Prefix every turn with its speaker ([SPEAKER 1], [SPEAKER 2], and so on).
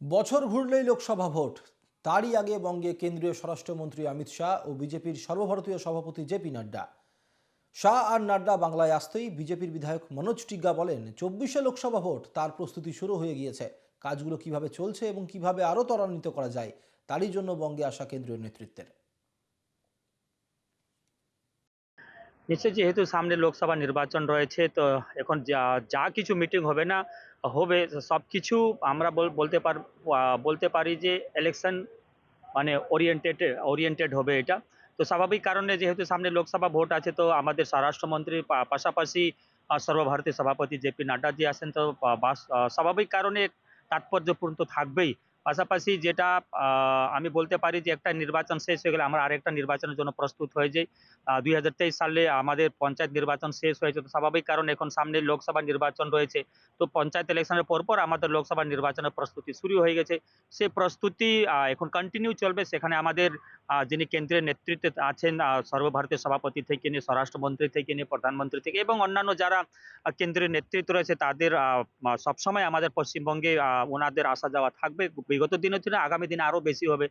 [SPEAKER 1] বছর ঘুরলেই লোকসভা ভোট। তারই আগে বঙ্গে কেন্দ্রীয় স্বরাষ্ট্রমন্ত্রী অমিত শাহ ও বিজেপির সর্বভারতীয় সভাপতি জেপি নাড্ডা। শাহ আর নাড্ডা বাংলায় আসতেই বিজেপির বিধায়ক মনোজ টিগ্গা বলেন, চব্বিশে লোকসভা ভোট, তার প্রস্তুতি শুরু হয়ে গিয়েছে। কাজগুলো কীভাবে চলছে এবং কীভাবে আরও ত্বরান্বিত করা যায়, তারই জন্য বঙ্গে আসা কেন্দ্রীয় নেতৃত্বের।
[SPEAKER 2] নিশ্চয় যেহেতু সামনে লোকসভা নির্বাচন রয়েছে, তো এখন যা যা কিছু মিটিং হবে না, হবে সব কিছু আমরা বলতে পার বলতে পারি যে ইলেকশন মানে ওরিয়েন্টেড ওরিয়েন্টেড হবে এটা। তো স্বাভাবিক কারণে যেহেতু সামনে লোকসভা ভোট আছে, তো আমাদের স্বরাষ্ট্রমন্ত্রীর পাশাপাশি সর্বভারতীয় সভাপতি জেপি নাড্ডাজি আছেন, তো স্বাভাবিক কারণে তাৎপর্যপূর্ণ তো থাকবেই। পাশাপাশি যেটা আমি বলতে পারি যে একটা নির্বাচন শেষ হয়ে গেলে আমরা আরেকটা নির্বাচনের জন্য প্রস্তুত হয়ে যাই। দুই হাজার তেইশ সালে আমাদের পঞ্চায়েত নির্বাচন শেষ হয়েছে তো স্বাভাবিক কারণ এখন সামনে লোকসভা নির্বাচন রয়েছে। তো পঞ্চায়েত ইলেকশনের পরপর আমাদের লোকসভা নির্বাচনের প্রস্তুতি শুরু হয়ে গেছে। সেই প্রস্তুতি এখন কন্টিনিউ চলবে। সেখানে আমাদের যিনি কেন্দ্রীয় নেতৃত্বে আছেন সর্বভারতীয় সভাপতি থেকে নিয়ে স্বরাষ্ট্রমন্ত্রী থেকে নিয়ে প্রধানমন্ত্রী থেকে এবং অন্যান্য যারা আহ, কেন্দ্রীয় নেতৃত্ব রয়েছে তাদের সবসময় আমাদের পশ্চিমবঙ্গে ওনাদের আসা যাওয়া থাকবে। বিগত দিনের তুলনায় আগামী দিনে আরও বেশি হবে।